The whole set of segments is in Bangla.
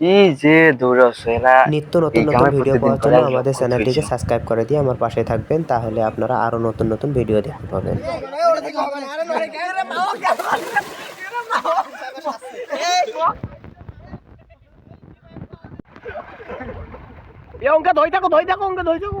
কি যে দূর আছে না নিত্য নতুন নতুন ভিডিও পাওয়ার জন্য আমাদের চ্যানেলটিকে সাবস্ক্রাইব করে দিয়ে আমার পাশে থাকবেন তাহলে আপনারা আরও নতুন নতুন ভিডিও দেখতে পাবেন। এ অঙ্কে ধই থাকো ধই থাকো অঙ্কে ধই থাকো।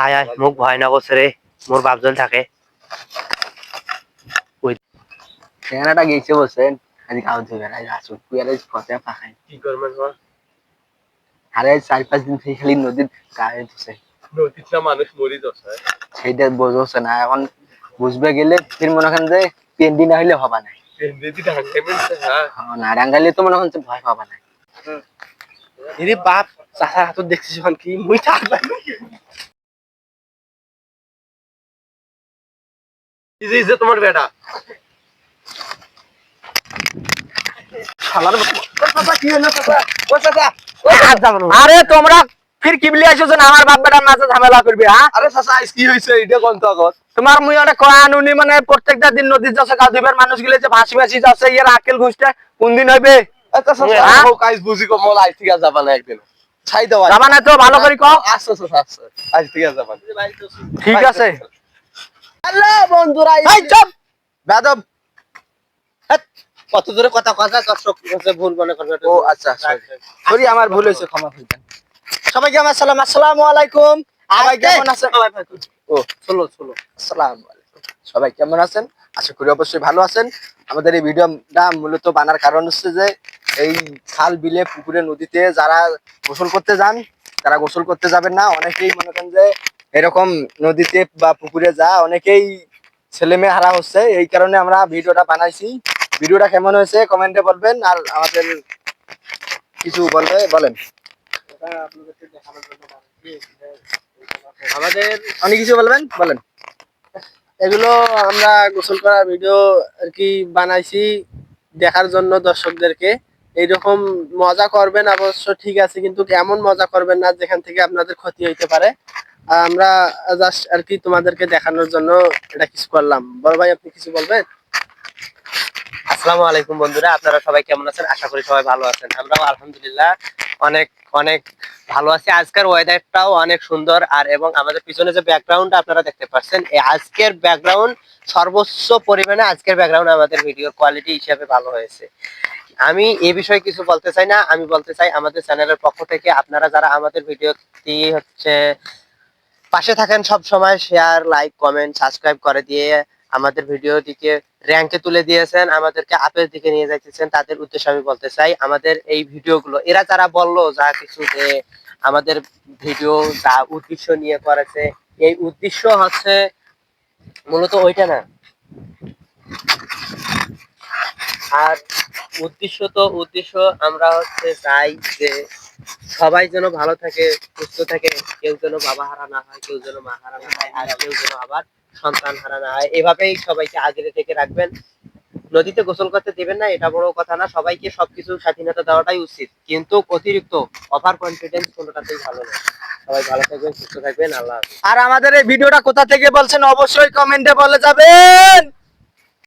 আয় আয় মোক ভয় না করছে রে মোর বাপজন থাকে। সেখানেটা গেছে বলছেন আজ গাঁও যাবে না আসুন কুয়ারে পথে পাখাই। কি করবেন আরে চার পাঁচ দিন থেকে খালি নদীর গায়ে ধুছে নদীর মানুষ মরি যাচ্ছে। সেইটা বোঝছে না। এখন বুঝবে গেলে ফির মনে করেন যে পেন্ডি না হইলে হবা নদী ঢাকে মিলছে হ্যাঁ না ডাঙ্গালে তো মনে হচ্ছে ভয় পাবা নাই এরে বাপ চাষার হাতত দেখছিস এখন কি মুই থাকবে এই যে- তোমার বেটা? শালার বাপ। কি হলো চাচা, ও চাচা। আরে তোমরা ফির কি বলি আইছো যে আমার বাপ বেটার মাঝে ঝামেলা করবি হ্যাঁ আরে চাচা কি এটা কোন তো তোমার মুই অনেক কানুনি মানে প্রত্যেকটা দিন নদীর যাচ্ছে মানুষ গেলে যে ভাসি ভাসি যাচ্ছে ইয়ার আকেল ঘুষটা কোন দিন হইবে? আচ্ছা চাচা? হোক বুঝি কমল থেকে যাবা না একদিন। ছাই দেওয়া যাবা না তো ভালো করে কও আচ্ছা আচ্ছা আচ্ছা আজ থেকে যাবা ঠিক আছে। হ্যালো বন্ধুরা এই চুপ! বেদব। কত দূরে কথা কথা কাছে ভুল মনে করবে ও আচ্ছা সরি আমার ভুল হয়েছে ক্ষমা করবেন সবাইকে আমার সালাম আসসালামু আলাইকুম। সবাই কেমন আছেন? ও চলো চলো। আসসালামু আলাইকুম। সবাই কেমন আছেন? আশা করি অবশ্যই ভালো আছেন। আমাদের এই ভিডিওটা মূলত বানার কারণ হচ্ছে যে এই খাল বিলে পুকুরে নদীতে যারা গোসল করতে যান তারা গোসল করতে যাবেন না। অনেকেই মনে করেন যে এরকম নদীতে বা পুকুরে যা অনেকেই ছেলে মেয়ে হারা হচ্ছে। এই কারণে আমরা ভিডিওটা বানাইছি। ভিডিওটা কেমন হয়েছে কমেন্টে বলবেন। আর আমাদের কিছু বলবে বলেন। আমাদের অনেক কিছু বলবেন? বলেন। এগুলো আমরা গোসল করার ভিডিও আর কি বানাইছি দেখার জন্য দর্শকদেরকে। এইরকম মজা করবেন অবশ্য ঠিক আছে কিন্তু এমন মজা করবেন না যেখান থেকে আপনাদের ক্ষতি হইতে পারে। আমরা জাস্ট আর কি তোমাদেরকে দেখানোর জন্য এটা কিছু করলাম। বড় ভাই আপনি কিছু বলবেন? আসসালামু আলাইকুম বন্ধুরা আপনারা সবাই কেমন আছেন? আশা করি সবাই ভালো আছেন। আমরাও আলহামদুলিল্লাহ অনেক অনেক ভালো আছি। আজকের ওয়েদারটাও অনেক সুন্দর। আর এবং আমাদের পিছনে যে ব্যাকগ্রাউন্ড আপনারা দেখতে পাচ্ছেন, এই আজকের ব্যাকগ্রাউন্ড সর্বোচ্চ পরিমাণে আজকের ব্যাকগ্রাউন্ড আমাদের ভিডিওর কোয়ালিটি হিসাবে ভালো হয়েছে। আমি এ বিষয়ে কিছু বলতে চাই না। আমি বলতে চাই আমাদের চ্যানেলের পক্ষ থেকে আপনারা যারা আমাদের ভিডিওটি হচ্ছে পাশে থাকেন সব সময় শেয়ার লাইক কমেন্ট সাবস্ক্রাইব করে দিয়ে আমাদের ভিডিওটিকে র্যাঙ্কে তুলে দিয়েছেন, আমাদেরকে আপের দিকে নিয়ে যাইতেছেন, তাদের উদ্দেশ্যে আমি বলতে চাই, আমাদের এই ভিডিওগুলো, এরা যারা বলল যা কিছু যে আমাদের ভিডিও যা উদ্দেশ্য নিয়ে করেছে, এই উদ্দেশ্য হচ্ছে মূলত ওইটা না। আর উদ্দেশ্য তো, উদ্দেশ্য আমরা হচ্ছে চাই যে সবাই যেন ভালো থাকে, সুস্থ থাকে, কেউ যেন বাবা হারা না হয়, কেউ যেন মা হারা না হয়, আর কেউ যেন আবার সন্তান হারা না। হয় এভাবেই সবাইকে আগলে থেকে রাখবেন। নদীতে গোসল করতে দেবেন না, এটা বড় কথা না। সবাইকে সবকিছু স্বাধীনতা দেওয়াটাই উচিত। কিন্তু অতিরিক্ত অফার কনফিডেন্স কোনোটাতেই ভালো না। সবাই ভালো থাকবেন, সুস্থ থাকবেন। আল্লাহ আর আমাদের এই ভিডিওটা কোথা থেকে বলছেন অবশ্যই কমেন্টে বলে যাবেন।